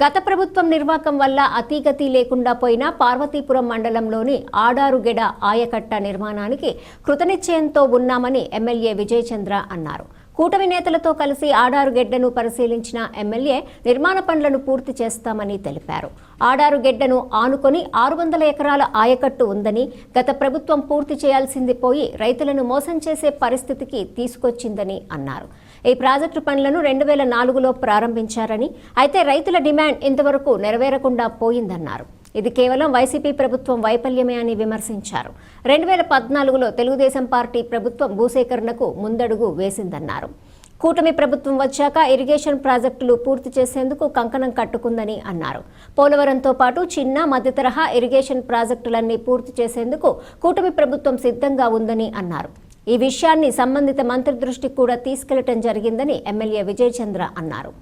గత ప్రభుత్వం నిర్వాకం వల్ల అతీగతి లేకుండా పోయిన పార్వతీపురం మండలంలోని ఆడారుగెడ ఆయకట్ట నిర్మాణానికి కృతనిశ్చయంతో ఉన్నామని ఎమ్మెల్యే విజయచంద్ర అన్నారు. కూటమి నేతలతో కలిసి ఆడారుగెడ్డను పరిశీలించిన ఎమ్మెల్యే నిర్మాణ పనులను పూర్తి చేస్తామని తెలిపారు. ఆడారుగెడ్డను ఆనుకొని ఆరు వందల ఎకరాల ఆయకట్టు ఉందని గత ప్రభుత్వం పూర్తి చేయాల్సింది పోయి రైతులను మోసం చేసే పరిస్థితికి తీసుకొచ్చిందని అన్నారు. ఈ ప్రాజెక్టు పనులను రెండు వేల నాలుగులో ప్రారంభించారని అయితే రైతుల డిమాండ్ ఇంతవరకు నెరవేరకుండా పోయిందన్నారు. ఇది కేవలం వైసీపీ ప్రభుత్వం వైఫల్యమే అని విమర్శించారు. రెండు వేల పద్నాలుగులో తెలుగుదేశం పార్టీ ప్రభుత్వం భూసేకరణకు ముందడుగు వేసిందన్నారు. కూటమి ప్రభుత్వం వచ్చాక ఇరిగేషన్ ప్రాజెక్టులు పూర్తి చేసేందుకు కంకణం కట్టుకుందని అన్నారు. పోలవరంతో పాటు చిన్న మధ్యతరహా ఇరిగేషన్ ప్రాజెక్టులన్నీ పూర్తి చేసేందుకు కూటమి ప్రభుత్వం సిద్ధంగా ఉందని అన్నారు. ఈ విషయాన్ని సంబంధిత మంత్రి దృష్టికి కూడా తీసుకెళ్ళటం జరిగిందని ఎమ్మెల్యే విజయచంద్ర అన్నారు.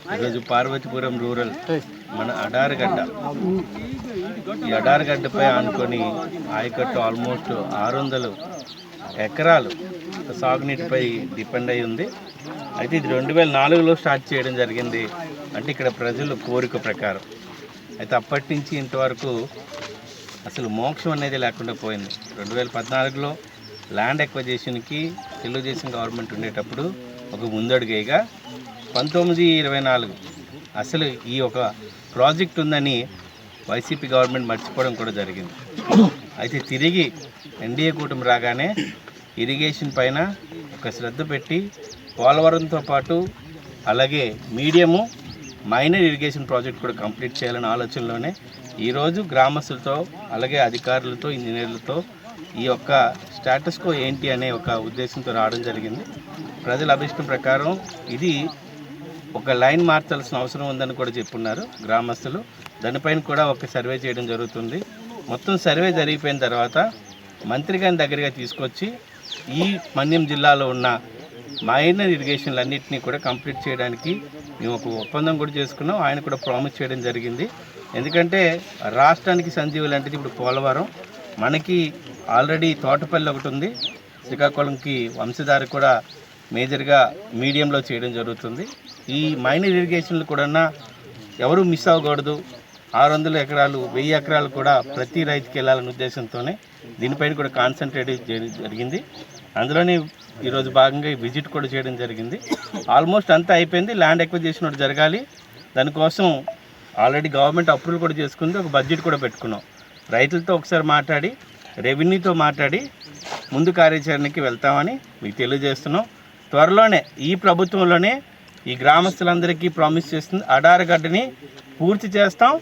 ఈరోజు పార్వతీపురం రూరల్ మన అడారగడ్డ ఈ అడారగడ్డపై ఆనుకొని ఆయకట్టు ఆల్మోస్ట్ ఆరు వందలు ఎకరాలు సాగునీటిపై డిపెండ్ అయి ఉంది. అయితే ఇది రెండు వేల నాలుగులో స్టార్ట్ చేయడం జరిగింది అంటే ఇక్కడ ప్రజలు కోరిక ప్రకారం. అయితే అప్పటి నుంచి ఇంతవరకు అసలు మోక్షం అనేది లేకుండా పోయింది. రెండు వేల పద్నాలుగులో ల్యాండ్ ఎక్వజేషన్కి తెలుగుదేశం గవర్నమెంట్ ఉండేటప్పుడు ఒక ముందడుగేగా పంతొమ్మిది ఇరవై నాలుగు. అసలు ఈ ఒక ప్రాజెక్ట్ ఉందని వైసీపీ గవర్నమెంట్ మర్చిపోవడం కూడా జరిగింది. అయితే తిరిగి ఎన్డీఏ కూటమి రాగానే ఇరిగేషన్ పైన ఒక శ్రద్ధ పెట్టి పోలవరంతో పాటు అలాగే మీడియము మైనర్ ఇరిగేషన్ ప్రాజెక్ట్ కూడా కంప్లీట్ చేయాలనే ఆలోచనలోనే ఈరోజు గ్రామస్తులతో అలాగే అధికారులతో ఇంజనీర్లతో ఈ యొక్క స్టాటస్కో ఏంటి అనే ఒక ఉద్దేశంతో రావడం జరిగింది. ప్రజల అభిష్టం ప్రకారం ఇది ఒక లైన్ మార్చాల్సిన అవసరం ఉందని కూడా చెప్పున్నారు గ్రామస్తులు. దానిపైన కూడా ఒక సర్వే చేయడం జరుగుతుంది. మొత్తం సర్వే జరిగిపోయిన తర్వాత మంత్రిగారి దగ్గరగా తీసుకొచ్చి ఈ మన్యం జిల్లాలో ఉన్న మైనర్ ఇరిగేషన్లు అన్నింటినీ కూడా కంప్లీట్ చేయడానికి మేము ఒక ఒప్పందం కూడా చేసుకున్నాం. ఆయన కూడా ప్రామిస్ చేయడం జరిగింది. ఎందుకంటే రాష్ట్రానికి సంజీవి లాంటిది ఇప్పుడు పోలవరం. మనకి ఆల్రెడీ తోటపల్లి ఒకటి ఉంది. శ్రీకాకుళంకి వంశధార కూడా మేజర్గా మీడియంలో చేయడం జరుగుతుంది. ఈ మైనర్ ఇరిగేషన్లు కూడా ఎవరు మిస్ అవ్వకూడదు. ఆరు వందల ఎకరాలు వెయ్యి ఎకరాలు కూడా ప్రతి రైతుకి వెళ్ళాలనే ఉద్దేశంతోనే దీనిపైన కూడా కాన్సన్ట్రేట్ చేయడం జరిగింది. అందులోనే ఈరోజు భాగంగా ఈ విజిట్ కూడా చేయడం జరిగింది. ఆల్మోస్ట్ అంతా అయిపోయింది. ల్యాండ్ ఎక్విజిషన్ ఒకటి జరగాలి. దానికోసం ఆల్రెడీ గవర్నమెంట్ అప్రూవల్ కూడా చేసుకుంది. ఒక బడ్జెట్ కూడా పెట్టుకున్నాం. రైతులతో ఒకసారి మాట్లాడి రెవెన్యూతో మాట్లాడి ముందు కార్యాచరణకి వెళ్తామని మీకు తెలియజేస్తున్నాం. త్వరలోనే ఈ ప్రభుత్వంలోనే ఈ గ్రామస్తులందరికీ ప్రామిస్ చేస్తుంది. అడారగడ్డని పూర్తి చేస్తాం.